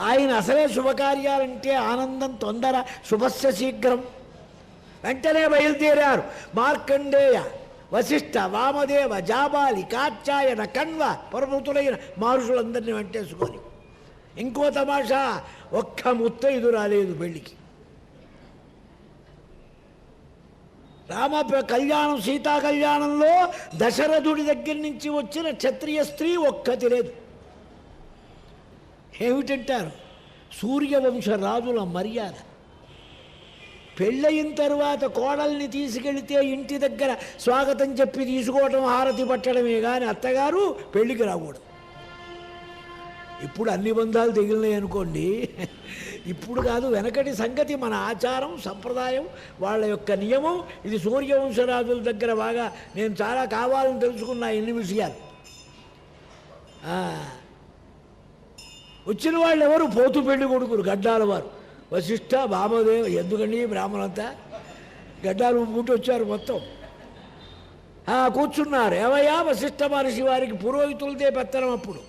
ఆయన అసలే శుభకార్యాలంటే ఆనందం తొందర శుభస్య శీఘ్రం. వెంటనే బయలుదేరారు. మార్కండేయ వశిష్ఠ వామదేవ జాబాలి కాచ్చాయన కణ్వ పరమతులైన మహర్షులందరినీ వెంటేసుకొని. ఇంకో తమాషా ఒక్క ముత్తైదు రాలేదు పెళ్ళికి. రామ కళ్యాణం సీతా కళ్యాణంలో దశరథుడి దగ్గర నుంచి వచ్చిన క్షత్రియ స్త్రీ ఒక్కతి లేదు. ఏమిటంటారు? సూర్యవంశ రాజుల మర్యాద. పెళ్ళయిన తర్వాత కోడల్ని తీసుకెళితే ఇంటి దగ్గర స్వాగతం చెప్పి తీసుకోవటం హారతి పట్టడమే కానీ అత్తగారు పెళ్ళికి రాకూడదు. ఇప్పుడు అన్ని బంధాలు తెగిలినాయి అనుకోండి. ఇప్పుడు కాదు వెనకటి సంగతి మన ఆచారం సంప్రదాయం వాళ్ళ యొక్క నియమం. ఇది సూర్యవంశరాజుల దగ్గర బాగా నేను చాలా కావాలని తెలుసుకున్నా ఎన్ని విషయాలు. వచ్చిన వాళ్ళు ఎవరు? పోతు పెళ్ళి కొడుకులు గడ్డాల వారు. వశిష్ఠ బామదేవ ఎందుకండి బ్రాహ్మణంతా? గడ్డాలు ముట్టి వచ్చారు మొత్తం. కూర్చున్నారు. ఏమయ్యా? వశిష్ఠ మహర్షి వారికి పురోహితులదే పెత్తనం అప్పుడు.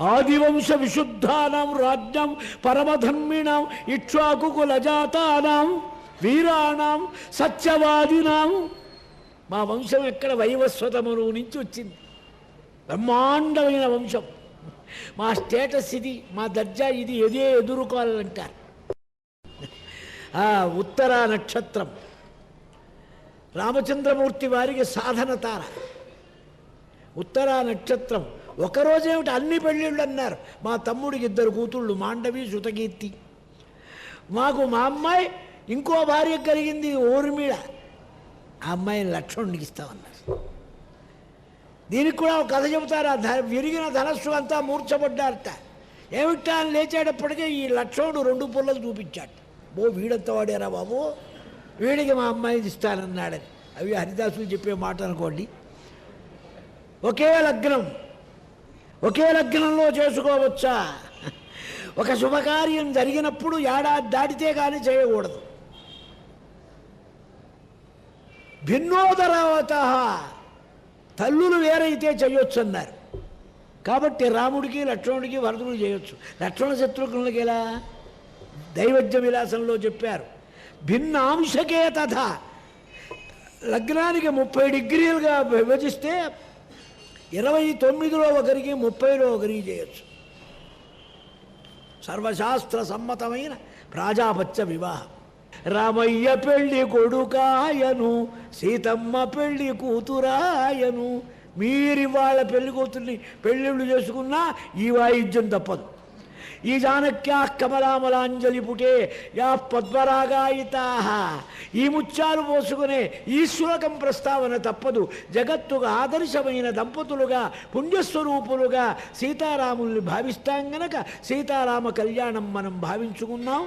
ఆదివంశ విశుద్ధానం రాజ్యం పరమధర్మిణాం ఇక్ష్వాకుకులజాతానాం వీరాణం సత్యవాదినాం. మా వంశం ఎక్కడ వైవస్వతమును నుంచి వచ్చింది. బ్రహ్మాండమైన వంశం. మా స్టేటస్ ఇది మా దర్జా ఇది ఎదే ఎదుర్కోవాలంటారు ఆ ఉత్తర నక్షత్రం. రామచంద్రమూర్తి వారికి సాధన తార. ఉత్తర నక్షత్రం. ఒకరోజేమిటి అన్ని పెళ్ళిళ్ళు అన్నారు. మా తమ్ముడికి ఇద్దరు కూతుళ్ళు మాండవి శృతకీర్తి మాకు మా అమ్మాయి ఇంకో భార్య కలిగింది ఊర్మిళ. ఆ అమ్మాయిని లక్ష్మణుడికి ఇస్తామన్నారు. దీనికి కూడా ఒక కథ చెబుతారు? ఆ ధ విరిగిన ధనస్సు అంతా మూర్చబడ్డారట ఏమిటా అని లేచేటప్పటికే ఈ లక్ష్మణుడు రెండు పుల్లలు చూపించాడు. ఓ వీడంతా వాడేరా బాబు? వీడికి మా అమ్మాయిని ఇస్తానన్నాడని. అవి హరిదాసులు చెప్పే మాట అనుకోండి. ఒకే లగ్నం. ఒకే లగ్నంలో చేసుకోవచ్చా? ఒక శుభకార్యం జరిగినప్పుడు ఏడాది దాటితే కానీ చేయకూడదు. భిన్నోదరావత. తల్లులు వేరైతే చేయొచ్చు అన్నారు కాబట్టి రాముడికి లక్ష్మణుడికి వరదులు చేయొచ్చు. లక్ష్మణ శత్రుఘ్నులకి ఎలా? దైవజ్ఞ విలాసంలో చెప్పారు. భిన్నాంశకే తథ. లగ్నానికి ముప్పై డిగ్రీలుగా విభజిస్తే ఇరవై తొమ్మిదిలో ఒకరికి ముప్పైలో ఒకరికి చేయొచ్చు. సర్వశాస్త్ర సమ్మతమైన ప్రాజాపత్య వివాహం. రామయ్య పెళ్ళి కొడుకాయను సీతమ్మ పెళ్ళి కూతురాయను. మీరు వాళ్ళ పెళ్ళి కూతుర్ని పెళ్ళిళ్ళు చేసుకున్నా ఈ వాయిద్యం తప్పదు. ఈ జానక్యా కమలామలాంజలి పుటే యా పద్మరాగాయితా ఈ ముత్యాలు పోసుకునే ఈ శ్లోకం ప్రస్తావన తప్పదు. జగత్తుగా ఆదర్శమైన దంపతులుగా పుణ్యస్వరూపులుగా సీతారాముల్ని భావిస్తాం గనక సీతారామ కళ్యాణం మనం భావించుకున్నాం.